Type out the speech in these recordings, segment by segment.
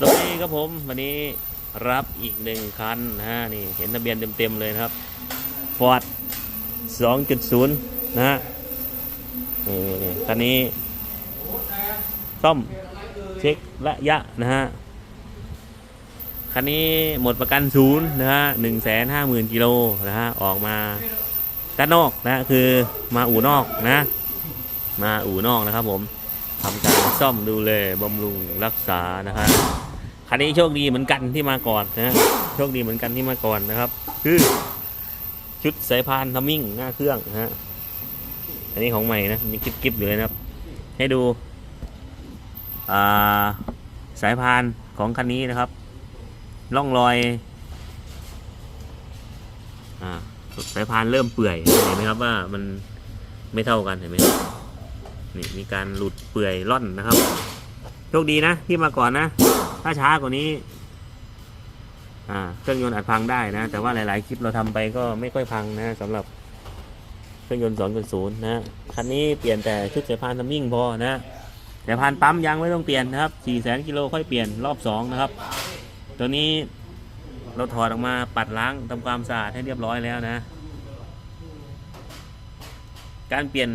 สวัสดีครับผมวันนี้รับอีกหนึ่งคันนะฮะนี่เห็นทะเบียนเต็มๆเลยครับ Ford 2.0 นะฮะนี่นี่คันนี้ซ่อมเช็คระยะนะฮะคันนี้หมดประกันศูนย์นะฮะหนึ่งแสนห้าหมื่นกิโลนะฮะออกมาด้านนอกนะคือมาอู่นอกนะ มาอู่นอกนะครับผมทำการซ่อมดูแลบำรุงรักษานะครับ คันนี้โชคดีเหมือนกันที่มาก่อนนะโชคดีเหมือนกันที่มาก่อนนะครับ คือชุดสายพานทัมมิ่งหน้าเครื่องนะฮะอันนี้ของใหม่นะมีกิ๊บกิ๊บอยู่เลยนะครับ ให้ดูอ่าสายพานของคันนี้นะครับร่องรอยอ่าสายพานเริ่มเปื่อยเห็นไหมครับว่ามันไม่เท่ากันเห็นไหมนี่มีการหลุดเปื่อยล่อนนะครับโชคดีนะที่มาก่อนนะ ถ้าช้ากว่านี้ อ่า เครื่องยนต์อาจพังได้นะ แต่ว่าหลาย ๆ คลิปเราทำไปก็ไม่ค่อยพังนะสำหรับเครื่องยนต์2.0นย์นะคันนี้เปลี่ยนแต่ชุดสายพานทัมมิ่งพอนะสายพานปั๊มยังไม่ต้องเปลี่ยนนะครับ400,000กิโลค่อยเปลี่ยนรอบ2นะครับ ตัวนี้เราถอดออกมาปัดล้างทำความสะอาดให้เรียบร้อยแล้วนะ การเปลี่ยน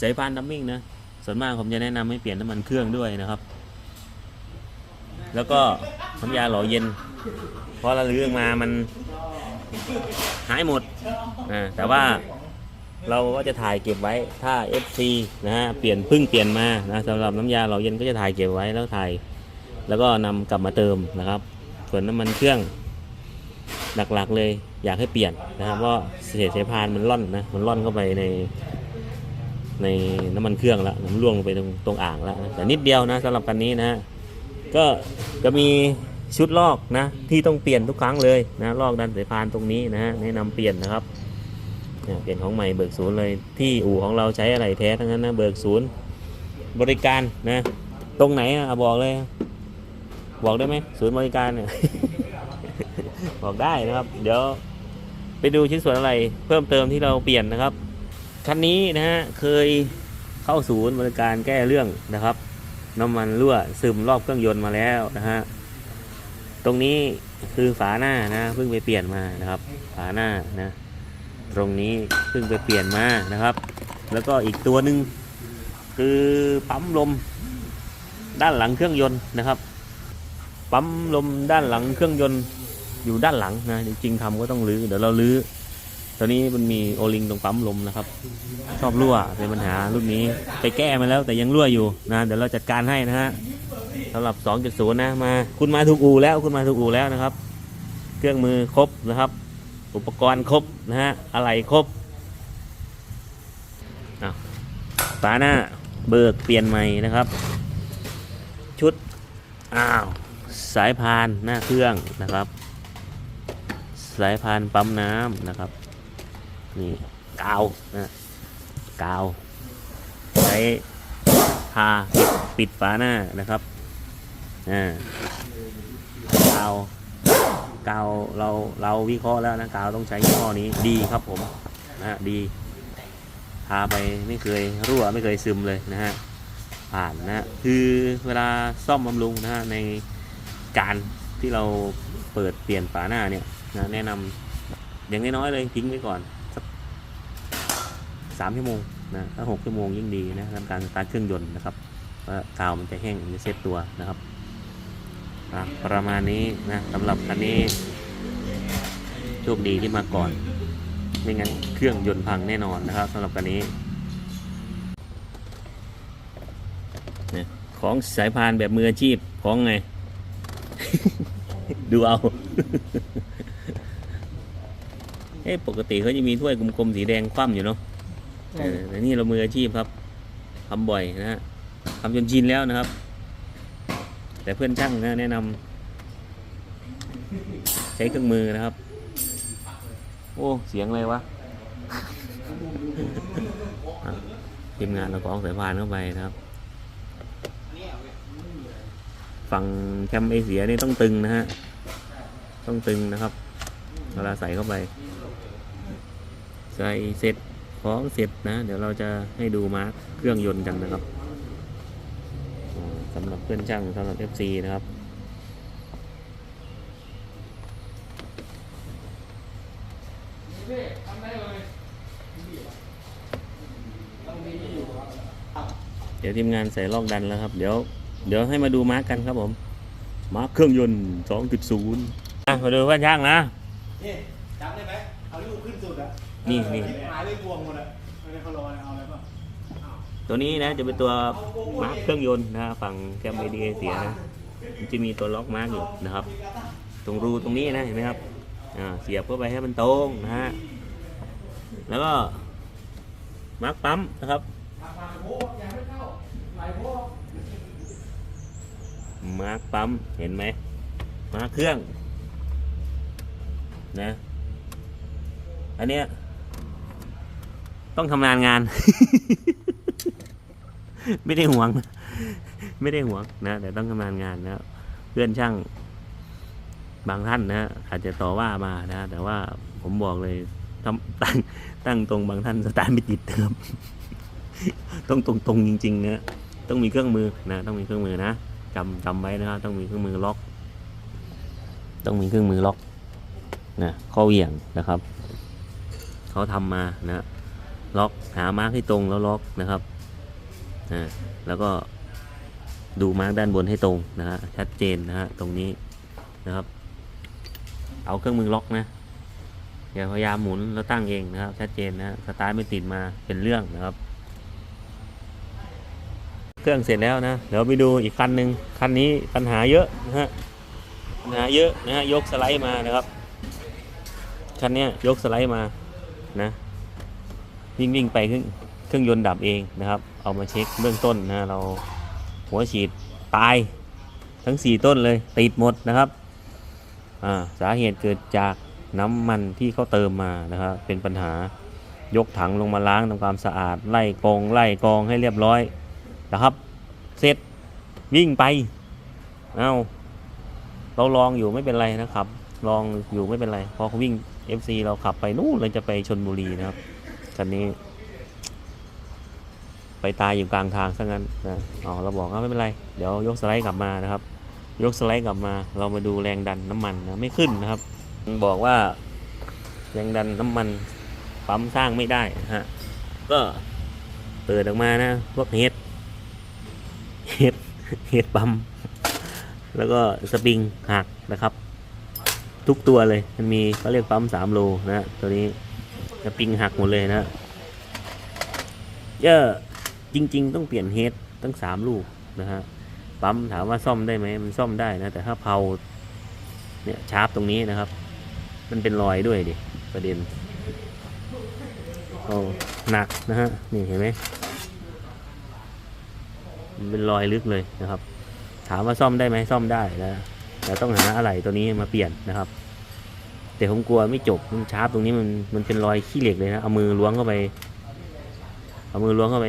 สายพานดัมมิ่งนะส่วนมากผมจะแนะนำให้เปลี่ยนน้ำมันเครื่องด้วยนะครับ แล้วก็น้ำยาหล่อเย็นพระเรื่องมามันหายหมดอ่าแต่ว่าเราก็จะถ่ายเก็บไว้ถ้า FC นะฮะเปลี่ยนพึ่งเปลี่ยนมานะสำหรับน้ำยาหล่อเย็นก็จะถ่ายเก็บไว้แล้วถ่าย แล้วก็นำกลับมาเติมนะครับ ส่วนน้ำมันเครื่องหลักๆเลยอยากให้เปลี่ยนนะครับเพราะเศษสพานมันล่อนนะมันล่อนเข้าไปในในน้ำมันเครื่องแล้วน้ำร่วงไปตรงตรงอ่างแล้วนะแต่นิดเดียวนะสำหรับคันนี้นะฮะ ก็จะมีชุดลอกนะที่ต้องเปลี่ยนทุกครั้งเลยนะลอกดันสายพานตรงนี้นะแนะนำเปลี่ยนนะครับเนี่ยเปลี่ยนของใหม่เบิกศูนย์เลยที่อู่ของเราใช้อะไรแท้ทั้งนั้นนะเบิกศูนย์บริการนะตรงไหนอะบอกเลย บอกได้ไหมศูนย์บริการเนี่ยบอกได้นะครับ เดี๋ยวไปดูชิ้นส่วนอะไรเพิ่มเติมที่เราเปลี่ยนนะครับคันนี้นะฮะเคยเข้าศูนย์บริการแก้เรื่องนะครับ น้ำมันรั่วซึมรอบเครื่องยนต์มาแล้วนะฮะตรงนี้คือฝาหน้านะเพิ่งไปเปลี่ยนมานะครับ ฝาหน้านะ ตรงนี้เพิ่งไปเปลี่ยนมานะครับ แล้วก็อีกตัวหนึ่งคือปั๊มลมด้านหลังเครื่องยนต์นะครับ ปั๊มลมด้านหลังเครื่องยนต์อยู่ด้านหลังนะจริงๆทำก็ต้องรื้อเดี๋ยวเรารื้อ ตอนนี้มันมีโอลิงตรงปั๊มลมนะครับ ชอบรั่วเป็นปัญหารุ่นนี้ไปแก้มาแล้วแต่ยังรั่วอยู่นะเดี๋ยวเราจัดการให้นะฮะสำหรับ 2.0 นะมาคุณมาถูกอู่แล้วคุณมาถูกอู่แล้วนะครับ เครื่องมือครบนะครับ อุปกรณ์ครบนะฮะอะไรครบอ้าวฝาหน้าเบิกเปลี่ยนใหม่นะครับ ชุดอ้าวสายพานหน้าเครื่องนะครับ สายพานปั๊มน้ำนะครับ นี่กาวนะกาว ใช้ทาปิดปิดฝาหน้านะครับอ่ากาวกาวเราเราวิเคราะห์แล้วนะกาวต้องใช้ยี่ห้อนี้ดีครับผมนะดีทาไปไม่เคยรั่วไม่เคยซึมเลยนะฮะผ่านนะฮะคือเวลาซ่อมบำรุงนะฮะในการที่เราเปิดเปลี่ยนฝาหน้าเนี่ยนะแนะนำอย่างน้อยๆเลยทิ้งไว้ก่อน สามชั่วโมงนะถ้าหกชั่วโมงยิ่งดีนะทำการสตาร์ทเครื่องยนต์นะครับว่ากาวมันจะแห้งมันจะเซ็ตตัวนะครับประมาณนี้นะสำหรับคันนี้โชคดีที่มาก่อน ไม่งั้นเครื่องยนต์พังแน่นอนนะครับสำหรับคันนี้ของสายพานแบบมืออาชีพของไง ดูเอาเอ้ปกติเขาจะมีถ้วยกลมๆสีแดงคว่ำอยู่เนาะ เออแต่นี่เรามืออาชีพครับทำบ่อยนะฮะทำจนชินแล้วนะครับ แต่เพื่อนช่างนะแนะนำใช้เครื่องมือนะครับ โอ้เสียงอะไรวะอะทีมงานเรากองสายพานเข้าไปนะครับฝั่งแคมเอเสียนี่ต้องตึงนะฮะ ต้องตึงนะครับเวลาใส่เข้าไป ใส่เสร็จ พร้อมเสร็จนะ เดี๋ยวเราจะให้ดูมาร์กเครื่องยนต์กันนะครับสำหรับเพื่อนช่างสำหรับ FC นะครับเดี๋ยวทีมงานใส่ลอกดันแล้วครับ เดี๋ยวเดี๋ยวให้มาดูมาร์กกันครับผม มาร์กเครื่องยนต์ 2.0มาดูว่าช่างนะนี่จำได้ไหมเอาลูกขึ้น นี่นี่หายเลยบวงหมดอะไม่ได้เขารอเอาอะไรป่ะตัวนี้นะจะเป็นตัวมาร์กเครื่องยนต์นะฝั่งแคมเบดีเสียนะมันจะมีตัวล็อกมาร์กอยู่นะครับ ตรงรูตรงนี้นะเห็นไหมครับเสียบเข้าไปให้มันตรงนะฮะแล้วก็มาร์กปั๊มนะครับมาร์กปั๊มเห็นไหมมาร์กเครื่องนะอันเนี้ย ต้องทำงานงาน ไม่ได้ห่วง ไม่ได้ห่วงนะแต่ต้องทำงานงานนะเพื่อนช่าง บางท่านนะอาจจะต่อว่ามานะ แต่ว่าผมบอกเลยทำตั้งตั้งตรงบางท่านสตาร์ทไม่ติดนะครับต้องตรงตรงๆจริงๆนะต้องมีเครื่องมือนะ ต้องมีเครื่องมือนะจำจำไว้นะครับต้องมีเครื่องมือล็อก ต้องมีเครื่องมือล็อกนะข้อเหวี่ยงนะครับ เขาทำมานะ ล็อกหามาร์กให้ตรงแล้วล็อกนะครับอ่าแล้วก็ดูมาร์กด้านบนให้ตรงนะฮะชัดเจนนะฮะตรงนี้นะครับ เอาเครื่องมือล็อกนะอย่าพยายามหมุนแล้วตั้งเองนะครับ ชัดเจนนะฮะสตาร์ทไม่ติดมาเป็นเรื่องนะครับ เครื่องเสร็จแล้วนะเดี๋ยวไปดูอีกคันหนึ่งคันนี้ปัญหาเยอะนะฮะปัญหาเยอะนะฮะยกสไลด์มานะครับคันนี้ยกสไลด์มานะ วิ่งวิ่งไปเครื่องเครื่องยนต์ดับเองนะครับ เอามาเช็คเบื้องต้นนะเราหัวฉีดตายทั้ง 4 ต้นเลยติดหมดนะครับอ่าสาเหตุเกิดจากน้ำมันที่เขาเติมมานะครับเป็นปัญหายกถังลงมาล้างทำความสะอาด ไล่กองไล่กองให้เรียบร้อยนะครับเสร็จวิ่งไปเอาเราลองอยู่ไม่เป็นไรนะครับ ลองอยู่ไม่เป็นไรพอเขาวิ่ง FC เราขับไปนู่นเลยจะไปชนบุรีนะครับ คันนี้ ไปตายอยู่กลางทางซะงั้นนะอ๋อเราบอกว่าไม่เป็นไร เดี๋ยวยกสไลด์กลับมานะครับ ยกสไลด์กลับมา เรามาดูแรงดันน้ำมันนะไม่ขึ้นนะครับ บอกว่าแรงดันน้ำมันปั๊มสร้างไม่ได้นะฮะก็เปิดออกมานะพวกเฮดเฮดเฮดปั๊มแล้วก็สปริงหักนะครับ ทุกตัวเลยมันมีเขาเรียกปั๊มสามโลนะตัวนี้ สปริงหักหมดเลยนะเยอะจริง ๆ ต้องเปลี่ยนเฮดตั้งสามลูกนะฮะปั๊มถามว่าซ่อมได้ไหมมันซ่อมได้นะ แต่ถ้าเผาเนี่ยชาร์ปตรงนี้นะครับ มันเป็นรอยด้วยดิประเด็นโอ้หนักนะฮะนี่เห็นไหมมันเป็นรอยลึกเลยนะครับ ถามว่าซ่อมได้ไหมซ่อมได้นะแต่ต้องหาอะไรตัวนี้มาเปลี่ยนนะครับ แต่ผมกลัวไม่จบมันชาร์ปตรงนี้มันมันเป็นรอยขี้เหล็กเลยนะ เอามือล้วงเข้าไป เอามือล้วงเข้าไป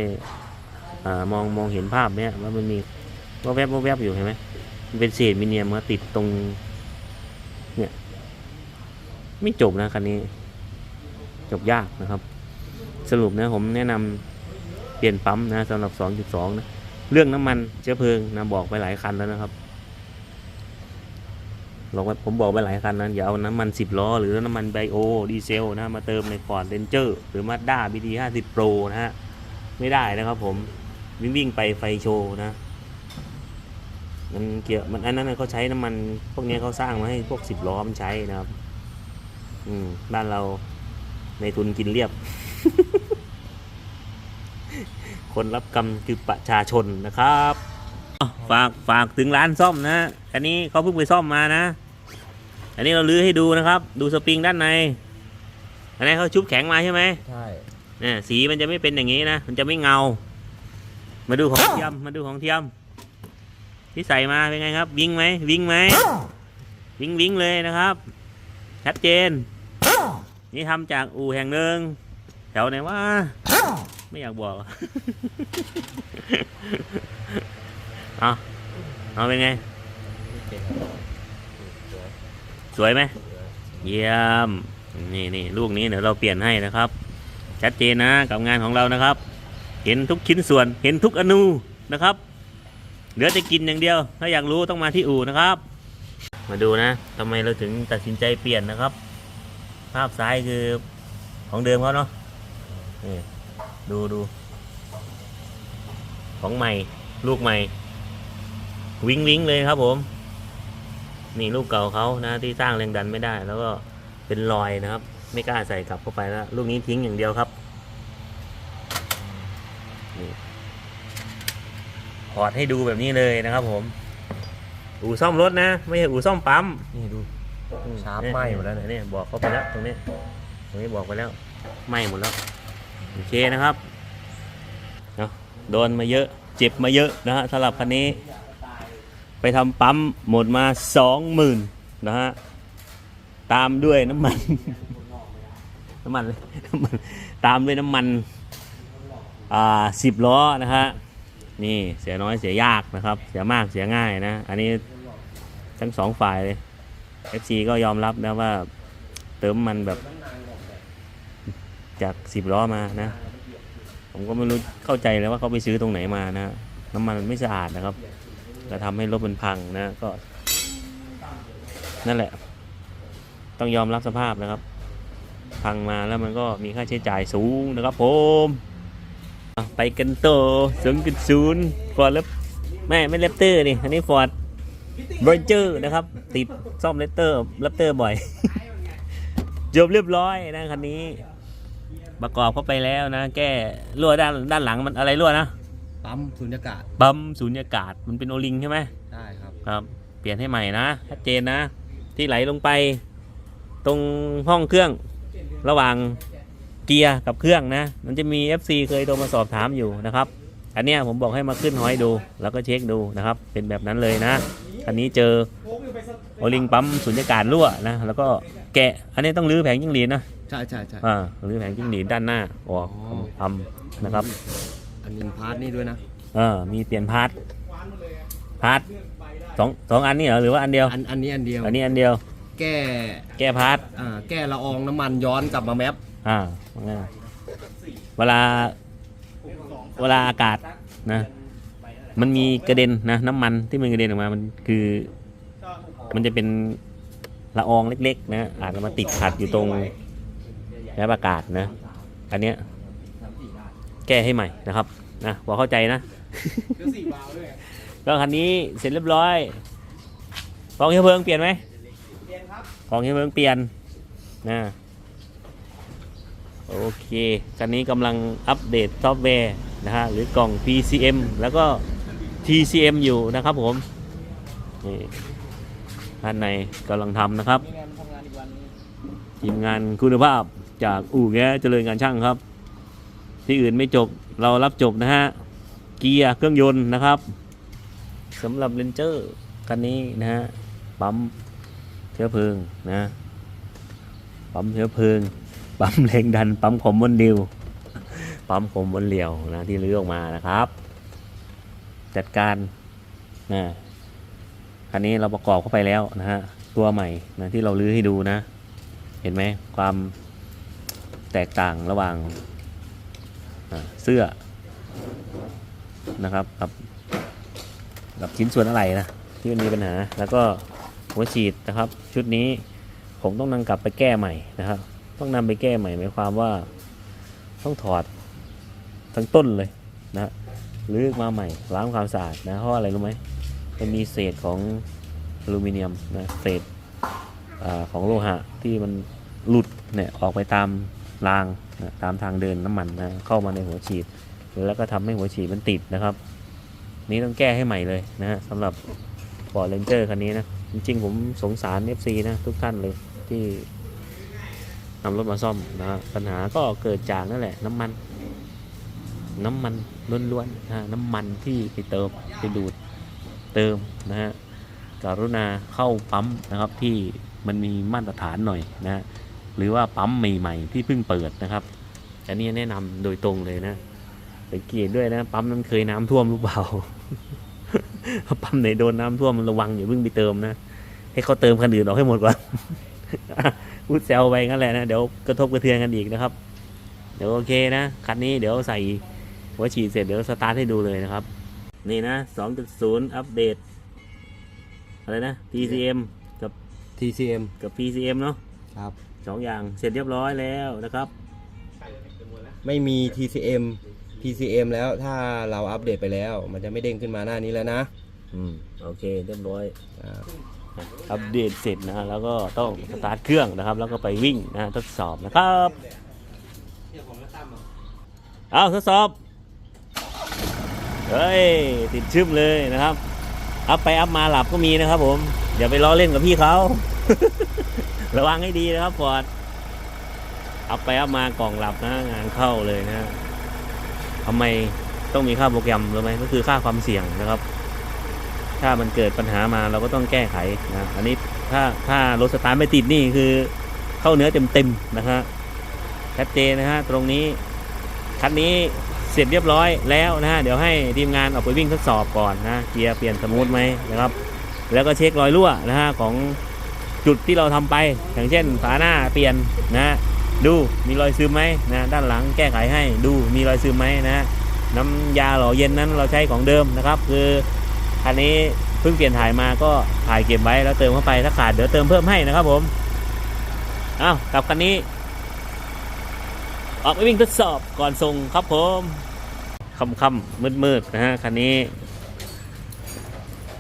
อ่ามองมองเห็นภาพเนี่ยว่ามันมีว่าแวบว่าแวบอยู่เห็นไหมมันเป็นเศษมิเนียมมาติดตรง เนี่ย ไม่จบนะคันนี้ จบยากนะครับ สรุปนะผมแนะนำเปลี่ยนปั๊มนะสำหรับ 2.2 นะ เรื่องน้ำมันเชื้อเพลิงนะบอกไปหลายคันแล้วนะครับ บอกว่าผมบอกไปหลายคันนะอย่าเอาน้ำมัน 10 ล้อ หรือน้ำมันไบโอดีเซลนะมาเติมในฟอร์ดเรนเจอร์หรือ Mazda BD 50 Pro นะฮะ ไม่ได้นะครับผม วิ่งวิ่งไปไฟโชว์นะ มันเกี่ยวมันอันนั้นเขาใช้น้ำมันพวกนี้เขาสร้างมาให้พวก 10 ล้อมันใช้นะครับ อืมบ้านเราในทุนกินเรียบ คนรับกรรมคือประชาชนนะครับฝากฝากถึงร้านซ่อมนะอันนี้เขาเพิ่งไปซ่อมมานะ อันนี้เราลื้อให้ดูนะครับ ดูสปริงด้านใน อันนี้เขาชุบแข็งมาใช่ไหมใช่เนี่ยสีมันจะไม่เป็นอย่างนี้นะ มันจะไม่เงา มาดูของเทียม มาดูของเทียม ที่ใส่มาเป็นไงครับ วิ่งไหม วิ่งไหม วิ่งวิ่งเลยนะครับ ชัดเจน นี่ทำจากอู่แห่งหนึ่งแถวไหนวะไม่อยากบอกเอาเอาเป็นไง สวยไหมเยี่ยมนี่นี่ลูกนี้เดี๋ยวเราเปลี่ยนให้นะครับ ชัดเจนนะกับงานของเรานะครับ เห็นทุกชิ้นส่วนเห็นทุกอนูนะครับเหลือจะกินอย่างเดียว ถ้าอยากรู้ต้องมาที่อู่นะครับ มาดูนะทำไมเราถึงตัดสินใจเปลี่ยนนะครับ ภาพซ้ายคือของเดิมเขาเนาะนี่ดูดู ของใหม่ ลูกใหม่ วิ้งวิ้งเลยครับผม นี่ลูกเก่าเขานะที่สร้างแรงดันไม่ได้ แล้วก็เป็นรอยนะครับ ไม่กล้าใส่กลับเข้าไปแล้วลูกนี้ทิ้งอย่างเดียวครับนี่ถอดให้ดูแบบนี้เลยนะครับผม อู่ซ่อมรถนะ ไม่ใช่อู่ซ่อมปั๊มนี่ดูชาร์ปไหม้หมดแล้วเนี่ยเนี่ยบอกเขาไปแล้วตรงนี้ตรงนี้บอกไปแล้วไหม้หมดแล้วโอเคนะครับเนาะโดนมาเยอะ เจ็บมาเยอะนะฮะสำหรับคันนี้ ไปทำปั๊มหมดมาสองหมื่นนะฮะ ตามด้วยน้ำมัน น้ำมันเลยน้ำมัน ตามด้วยน้ำมัน อ่าสิบล้อนะฮะ นี่เสียน้อยเสียยากนะครับ เสียมากเสียง่ายนะ อันนี้ทั้งสองฝ่ายเลย FC ก็ยอมรับนะว่าเติมมันแบบจากสิบล้อมานะ ผมก็ไม่รู้เข้าใจเลยว่าเขาไปซื้อตรงไหนมานะ น้ำมันมันไม่สะอาดนะครับ จะทำให้รถมันพังนะก็ นั่นแหละ ต้องยอมรับสภาพนะครับ พังมาแล้วมันก็มีค่าใช้จ่ายสูงนะครับผมไปกันต่อศูนย์จุดศูนย์ฟอร์ดแล้วไม่ไม่เลปเตอร์นี่อันนี้ฟอร์ดเบรเจอร์นะครับ ติดซ่อมเลตเตอร์เลตเตอร์บ่อยจบเรียบร้อยนะคันนี้ ประกอบเข้าไปแล้วนะ แก้รั่วด้านด้านหลังมันอะไรรั่วนะ ปั๊มสุญญากาศปั๊มสูญญากาศมันเป็นโอลิงใช่ไหมใช่ครับ ครับ เปลี่ยนให้ใหม่นะชัดเจนนะ ที่ไหลลงไป ตรงห้องเครื่องระหว่างเกียร์กับเครื่องนะ มันจะมี FC เคยโทรมาสอบถามอยู่นะครับ อันเนี้ยผมบอกให้มาขึ้นห้อยดู แล้วก็เช็คดูนะครับ เป็นแบบนั้นเลยนะอันนี้เจอโอ้ยไปสักโอลิงปั๊มสุญญากาศรั่วนะ แล้วก็แกะ อันนี้ต้องรื้อแผงจิ้งหรีดนะ ใช่ใช่ใช่ อ่ารื้อแผงจิ้งหรีดด้านหน้าออกอ๋อทำนะครับ อันนี้พาร์ทนี่ด้วยนะ เออ มีเปลี่ยนพาร์ทพาร์ทสองสองอันนี่เหรอหรือว่าอันเดียว อันอันนี้อันเดียว อันนี้อันเดียว แก้แก้พาร์ทอ่าแก้ละอองน้ำมันย้อนกลับมาแมปอ่าว่าไงเวลาเวลาอากาศนะ มันมีกระเด็นนะน้ำมันที่มันกระเด็นออกมา มันคือ มันจะเป็นละอองเล็กๆ นะอาจจะมาติดขัดอยู่ตรงแอปอากาศนะ อันเนี้ย แก้ให้ใหม่นะครับนะพอเข้าใจนะเดี๋ยวสี่วาล์วด้วยก็คันนี้เสร็จเรียบร้อยกองเชื้อเพลิงเปลี่ยนไหมเรียนครับกองเชื้อเพลิงเปลี่ยนนะโอเคคันนี้กำลังอัปเดตซอฟต์แวร์นะฮะหรือกล่อง PCM แล้วก็ TCM อยู่นะครับผมนี่ท่านในกำลังทำนะครับมีงานทำงานอีกวันนึงทีมงานคุณภาพจากอู่แง้เจริญงานช่างครับ ที่อื่นไม่จบเรารับจบนะฮะ เกียร์เครื่องยนต์นะครับสำหรับเรนเจอร์คันนี้นะฮะ ปั๊มเชื้อเพลิงนะ ปั๊มเชื้อเพลิง ปั๊มแรงดัน ปั๊มคอมมอนดิวปั๊มคอมมอนเหลียวนะที่ลื้อออกมานะครับ จัดการนะคันนี้เราประกอบเข้าไปแล้วนะฮะ ตัวใหม่นะที่เราลื้อให้ดูนะ เห็นไหมความแตกต่างระหว่าง เสื้อนะครับกับกับชิ้นส่วนอะไรนะที่มันมีปัญหา แล้วก็หัวฉีดนะครับ ชุดนี้ผมต้องนำกลับไปแก้ใหม่นะครับ ต้องนำไปแก้ใหม่หมายความว่าต้องถอดทั้งต้นเลยนะรื้อมาใหม่ล้างความสะอาดนะเพราะอะไรรู้ไหมมันมีเศษของอลูมิเนียมนะเศษอของโลหะที่มันหลุดเนี่ยออกไปตาม รางนะตามทางเดินน้ำมันนะเข้ามาในหัวฉีด แล้วก็ทำให้หัวฉีดมันติดนะครับ นี้ต้องแก้ให้ใหม่เลยนะสำหรับฟอร์เรนเจอร์คันนี้นะจริงๆผมสงสาร FC นะทุกท่านเลยที่นำรถมาซ่อมนะปัญหาก็เกิดจากนั่นแหละน้ำมัน น้ำมันล้วนๆนะน้ำมันที่ไปเติมไปดูดเติมนะฮะกรุณาเข้าปั๊มนะครับที่มันมีมาตรฐานหน่อยนะฮะ หรือว่าปั๊มใหม่ๆที่เพิ่งเปิดนะครับอันนี้แนะนำโดยตรงเลยนะสังเกตด้วยนะ ปั๊มนั้นเคยน้ำท่วมหรือเปล่าปั๊มไหนโดนน้ำท่วมมันระวังอย่าเพิ่งไปเติมนะให้เขาเติมคันอื่นออกให้หมดก่อนพูดแซวไปงั้นแหละนะเดี๋ยวกระทบกระเทือนกันอีกนะครับ เดี๋ยวโอเคนะคันนี้เดี๋ยวใส่หัวฉีดเสร็จเดี๋ยวสตาร์ทให้ดูเลยนะครับ นี่นะ 2.0 อัปเดต อะไรนะ TCM กับ TCM กับ PCM เนาะครับ สองอย่างเสร็จเรียบร้อยแล้วนะครับ ไม่มี TCM TCM แล้วถ้าเราอัปเดตไปแล้ว มันจะไม่เด้งขึ้นมาหน้านี้แล้วนะอืมโอเคเรียบร้อยอ่าอัปเดตเสร็จนะฮะแล้วก็ต้องสตาร์ทเครื่องนะครับ แล้วก็ไปวิ่งนะฮะทดสอบนะครับเอาทดสอบเฮ้ยติดชึมเลยนะครับอัพไปอัพมาหลับก็มีนะครับผมอย่าไปล้อเล่นกับพี่เขา ระวังให้ดีนะครับฟอร์ดอัพไปอัพมากล่องหลับนะ งานเข้าเลยนะทำไมต้องมีค่าโปรแกรมรู้ไหมก็คือค่าความเสี่ยงนะครับ ถ้ามันเกิดปัญหามาเราก็ต้องแก้ไขนะอันนี้ถ้าถ้ารถสตาร์ทไม่ติดนี่คือเข้าเนื้อเต็มๆนะฮะชัดเจนนะฮะตรงนี้คันนี้เสร็จเรียบร้อยแล้วนะฮะเดี๋ยวให้ทีมงานออกไปวิ่งทดสอบก่อนนะเกียร์เปลี่ยนสมูทไหมนะครับ แล้วก็เช็ครอยรั่วนะฮะของ จุดที่เราทำไป อย่างเช่นฝาหน้าเปลี่ยนนะดูมีรอยซึมไหมนะด้านหลังแก้ไขให้ดูมีรอยซึมไหมนะน้ำยาหล่อเย็นนั้นเราใช้ของเดิมนะครับ คือคันนี้เพิ่งเปลี่ยนถ่ายมาก็ถ่ายเก็บไว้แล้วเติมเข้าไปถ้าขาดเดี๋ยวเติมเพิ่มให้นะครับผมอ้าวกลับคันนี้ออกไปวิ่งทดสอบก่อนส่งครับผมค่ำค่ำมืดมืดๆนะฮะคันนี้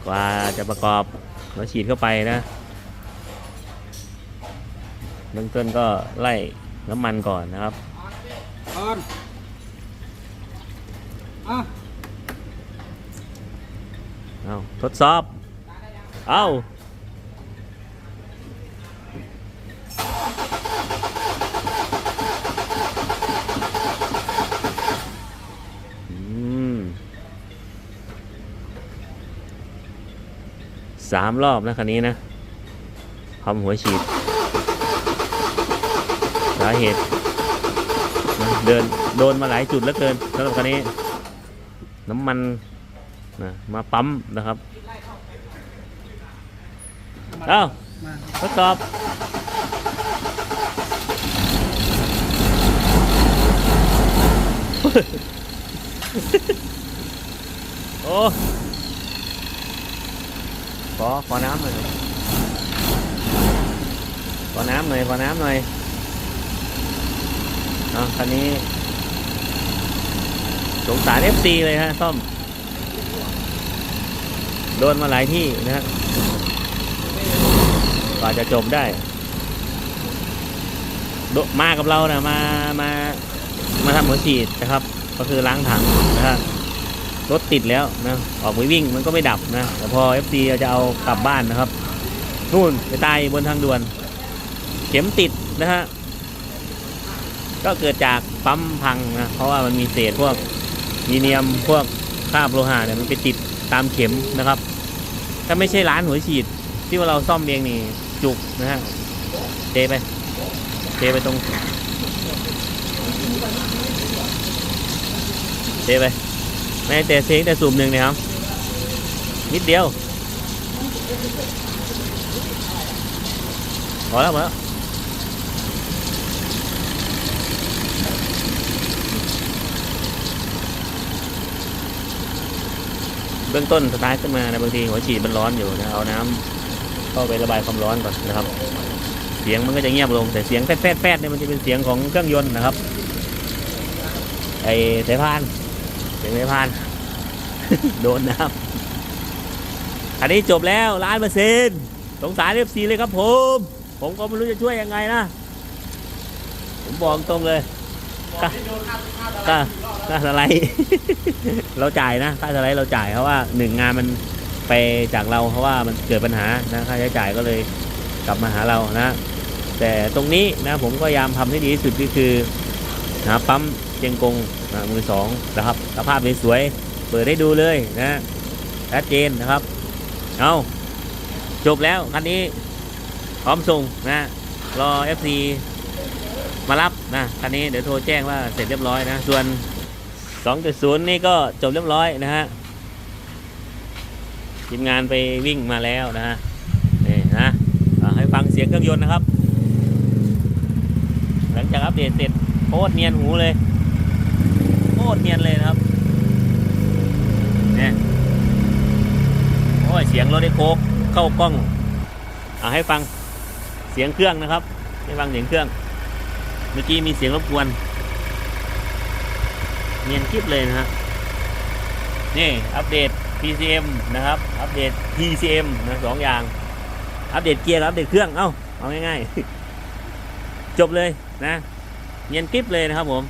กว่าจะประกอบเราฉีดเข้าไปนะ เบื้องต้นก็ไล่น้ำมันก่อนนะครับออนอะเอาทดสอบ เอาอืมสามรอบนะคันนี้นะทำหัวฉีดสาเหตุ เดินโดนมาหลายจุดแล้วเกินสำหรับคันนี้ น้ำมันนะมาปั๊มนะครับเอามาทดสอบโอ้ขอขอน้ำหน่อยขอน้ำหน่อยขอน้ำหน่อย อะคันนี้ สงสาร FC เลยฮะซ่อม โดนมาหลายที่นะฮะกว่าจะจบได้ มากับเรานะมามามาทำหัวฉีดนะครับ ก็คือล้างถังนะฮะรถติดแล้วนะออกไปวิ่งมันก็ไม่ดับนะแต่พอ FC เราจะเอากลับบ้านนะครับนู่นไปตายบนทางด่วน เข็มติดนะฮะ ก็เกิดจากปั๊มพังนะเพราะว่ามันมีเศษพวกมีเนียมพวกคราบโลหะเนี่ยมันไปติดตามเข็มนะครับ ถ้าไม่ใช่ร้านหัวฉีด ที่ว่าเราซ่อมเองนี่จุกนะฮะเทไปเทไปตรงเทไปไม่แต่เทแต่สูบหนึ่งนี่ครับ นิดเดียวพอแล้วพอแล้ว เบื้องต้นสตาร์ทขึ้นมานะบางทีหัวฉีดมันร้อนอยู่นะเอาน้ำเข้าไประบายความร้อนก่อนนะครับ เสียงมันก็จะเงียบลง แต่เสียงแฟดแฟดแฟดเนี่ยมันจะเป็นเสียงของเครื่องยนต์นะครับ ไอสายพานเสียงสายพานโดนนะครับอันนี้จบแล้วล้านเปอร์เซ็นต์สงสารเอฟซีเลยครับผม ผมก็ไม่รู้จะช่วยยังไงนะ ผมบอกตรงเลย ก็ก็ก็สไลด์เราจ่ายนะค่าสไลด์เราจ่ายเพราะว่าหนึ่งงานมันไปจากเราเพราะว่ามันเกิดปัญหานะค่าใช้จ่ายก็เลยกลับมาหาเรานะ แต่ตรงนี้นะผมก็พยายามทำให้ดีที่สุดก็คือหาปั๊มเชียงกงนะมือสองนะครับสภาพสวยๆเปิดให้ดูเลยนะชัดเจนนะครับเอาจบแล้วคันนี้พร้อมส่งนะรอ FC มารับนะคันนี้เดี๋ยวโทรแจ้งว่าเสร็จเรียบร้อยนะ ส่วน 2.0 นี่ก็จบเรียบร้อยนะฮะทีมงานไปวิ่งมาแล้วนะฮะนี่นะให้ฟังเสียงเครื่องยนต์นะครับ หลังจากอัปเดตเสร็จโคตรเนียนหูเลยโคตรเนียนเลยนะครับเนี่ยโอ้ยเสียงรถได้โคกเข้ากล้องเอาให้ฟังเสียงเครื่องนะครับ ให้ฟังเสียงเครื่อง เมื่อกี้มีเสียงรบกวนเนียนคลิปเลยนะฮะนี่อัปเดต PCM นะครับ อัปเดต PCM นะสองอย่าง อัปเดตเกียร์อัปเดตเครื่อง เอ้า เอาง่ายๆ จบเลยนะเนียนคลิปเลยนะครับผม